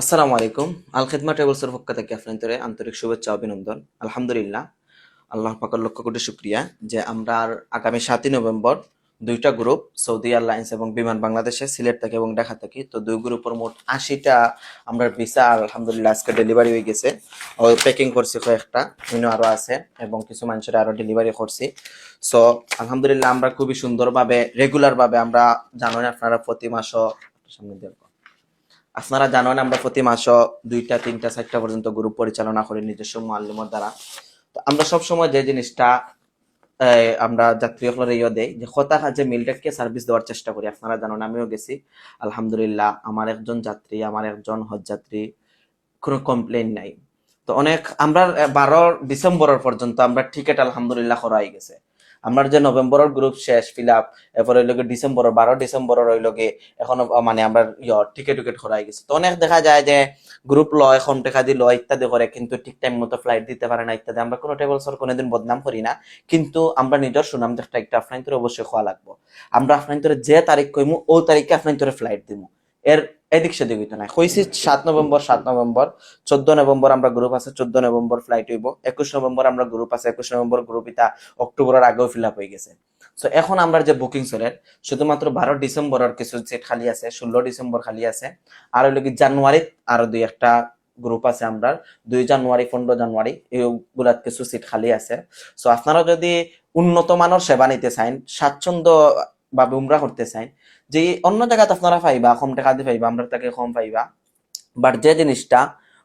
আসসালামু আলাইকুম। আল খেদমা ট্রাভেলসের পক্ষ থেকে আপনাদের আন্তরিক শুভেচ্ছা, অভিনন্দন। আলহামদুলিল্লাহ, আল্লাহ পাকের লক্ষ কোটি শুক্রিয়া যে আমরা আগামী সাতই নভেম্বর দুইটা গ্রুপ, সৌদি এয়ারলাইন্স এবং বিমান বাংলাদেশে, সিলেট থেকে এবং ঢাকা থেকে, তো দুই গ্রুপের মোট আশিটা আমরা ভিসা, আলহামদুলিল্লাহ, আজকে ডেলিভারি হয়ে গেছে। প্যাকিং করছি কয়েকটা, ইনো আরও আছে এবং কিছু মানুষের আরও ডেলিভারি করছি। সো আলহামদুলিল্লাহ, আমরা খুবই সুন্দরভাবে রেগুলার ভাবে আমরা জানেন আপনারা প্রতি মাসও, সামনে রাখো। আপনারা জানেন আমরা প্রতি মাস দুইটা, তিনটা, চারটা পর্যন্ত গ্রুপ পরিচালনা করি নিজস্ব মাল্যমর দ্বারা। তো আমরা সবসময় যে জিনিসটা আমরা যাত্রীসকলের ইয়ে দেই, যে হতা কাজে মিলটাকে সার্ভিস দেওয়ার চেষ্টা করি। আপনারা জানেন, আমিও গেছি। আলহামদুলিল্লাহ, আমার একজন যাত্রী, আমার একজন হজ যাত্রী, কোনো কমপ্লেন নাই। তো অনেক, আমরা বারো ডিসেম্বরের পর্যন্ত আমরা টিকিট আলহামদুলিল্লাহ করাই গেছে। আমার যে নভেম্বরের গ্রুপ শেষ ফিল আপ এরপরে হইল ডিসেম্বরের বারো ডিসেম্বরের হইল এখনও মানে আমরা টিকিট টিকিট করাই গেছে। তো অনেক দেখা যায় যে গ্রুপ লয় কম টাকা দি লয়, ইত্যাদি করে কিন্তু ঠিক টাইম মতো ফ্লাইট দিতে পারে না ইত্যাদি। আমরা কোনো ট্রাভেলসর কোনোদিন বদনাম করি না, কিন্তু আমরা নিজের সুনাম একটা একটা আপনার অবশ্যই খোয়া লাগবো। আমরা আপনার যে তারিখ কইমু ও তারিখে আপনার ফ্লাইট দিমু। এর এদিক সেদিক হইতো না কইছি সাত নভেম্বর সাত নভেম্বর, চোদ্দ নভেম্বর আমরা গ্রুপ আছে, চোদ্দ নভেম্বর ফ্লাইট হইব, একুশ নভেম্বর আমরা গ্রুপ আছে, একুশ নভেম্বর গ্রুপ ইটা অক্টোবরের আগেও ফিল আপ হয়ে গেছে। সো এখন আমরা যে বুকিং চলের, শুধুমাত্র বারো ডিসেম্বরের কিছু সিট খালি আছে, ষোলো ডিসেম্বর খালি আছে, আর হইল কি জানুয়ারি আরও দুই একটা গ্রুপ আছে আমরা দুই জানুয়ারি, পনেরো জানুয়ারি এগুলার কিছু সিট খালি আছে। সো আপনারা যদি উন্নত মানের সেবা নিতে চান, স্বাচ্ছন্দ্য ভাবে উমরা করতে চাই। যে অন্য জায়গাতে আপনারা পাইবা, কম টাকা দিয়ে পাইবা, আমরা তাকে কম পাইবা। বাট যে জিনিসটা,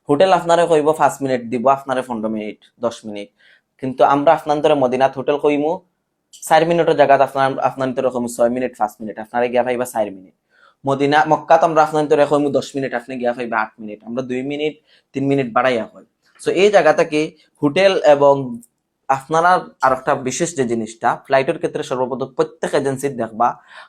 হোটেল আপনারা কইব পাঁচ মিনিট দিব, আপনারা পনেরো মিনিট, দশ মিনিট। কিন্তু আমরা আপনাদের মদিনাত হোটেল কইমু, চার মিনিটের জায়গাত আপনার আপনার আপনাদের কইমু ছয় মিনিট, পাঁচ মিনিট, আপনারা গিয়া পাইবা চার মিনিট। মদিনা, মক্কাত আমরা আপনার আপনাদের কইমু দশ মিনিট, আপনি গিয়া পাইবা আট মিনিট। আমরা দুই মিনিট, তিন মিনিট বাড়াইয়া হয় সো এই জায়গাটা কি হোটেল এবং আপনারা আর একটা বিশেষ যে জিনিসটা ফ্লাইটের ক্ষেত্রে সর্বপ্রথম প্রত্যেক এজেন্সির দেখবা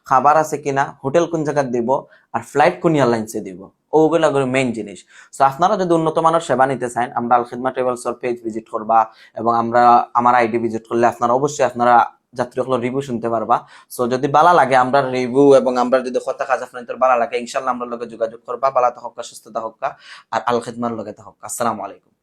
খাবার আছে কিনা হোটেল কোন জায়গায় দিব, আর ফ্লাইট কোন এয়ারলাইন্সে দিব। ওগুলো মেইন জিনিস। সো আপনারা যদি উন্নত মানের সেবা নিতে চান, আমরা আল খিদমা ট্রাভেলসর পেজ ভিজিট করবা এবং আমরা, আমার আইডি ভিজিট করলে আপনারা অবশ্যই আপনারা যাত্রী রিভিউ শুনতে পারবা। সো যদি বালা লাগে আমরা রিভিউ এবং আমরা যদি কথা কাজ আপনাদের বালা লাগে ইনশাল্লাহ আমরা লগে যোগাযোগ করবা। বালা থাকা সুস্থতা হোক আর আল খিদমার লগে থাকা আসসালামু আলাইকুম।